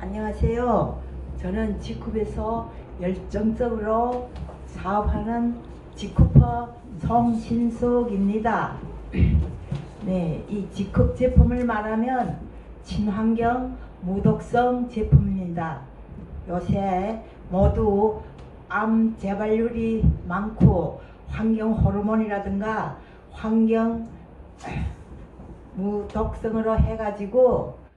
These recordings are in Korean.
안녕하세요. 저는 지쿱에서 열정적으로 사업하는 지쿠퍼 송신숙입니다. 네, 이 지쿱 제품을 말하면 친환경 무독성 제품입니다. 요새 모두 암 재발률이 많고 환경 호르몬이라든가 환경 무독성으로 해가지고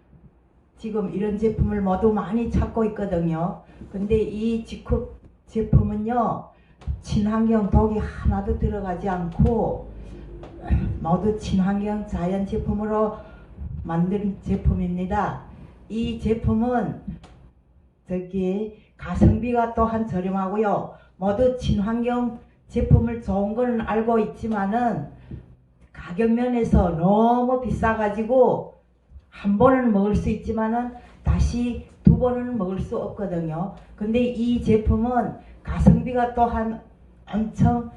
지금 이런 제품을 모두 많이 찾고 있거든요. 근데 이 지쿱 제품은요, 친환경 독이 하나도 들어가지 않고 모두 친환경 자연 제품으로 만든 제품입니다. 이 제품은 저기 가성비가 또한 저렴하고요. 모두 친환경 제품을 좋은 건 알고 있지만은 가격 면에서 너무 비싸가지고 한 번은 먹을 수 있지만은 다시 두 번은 먹을 수 없거든요. 근데 이 제품은 가성비가 또한 엄청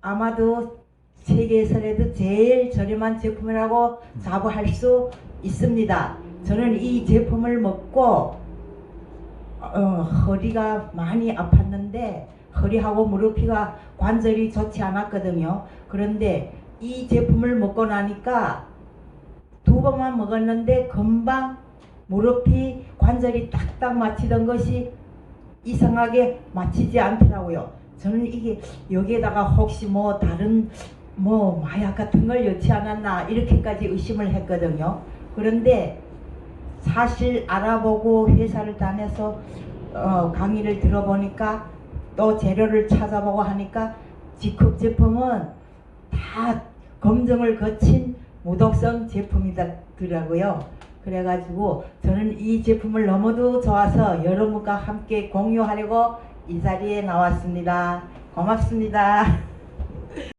아마도 세계에서라도 제일 저렴한 제품이라고 자부할 수 있습니다. 저는 이 제품을 먹고 어, 허리가 많이 아팠는데 허리하고 무릎이가 관절이 좋지 않았거든요. 그런데 이 제품을 먹고 나니까 두 번만 먹었는데 금방 무릎이 관절이 딱딱 맞히던 것이 이상하게 맞히지 않더라고요. 저는 이게 여기에다가 혹시 뭐 다른 뭐 마약 같은 걸 넣지 않았나 이렇게까지 의심을 했거든요. 그런데 사실 알아보고 회사를 다녀서 어, 강의를 들어보니까 또 재료를 찾아보고 하니까 지컵 제품은 다 검증을 거친 무독성 제품이더라고요. 그래가지고 저는 이 제품을 너무도 좋아서 여러분과 함께 공유하려고 이 자리에 나왔습니다. 고맙습니다.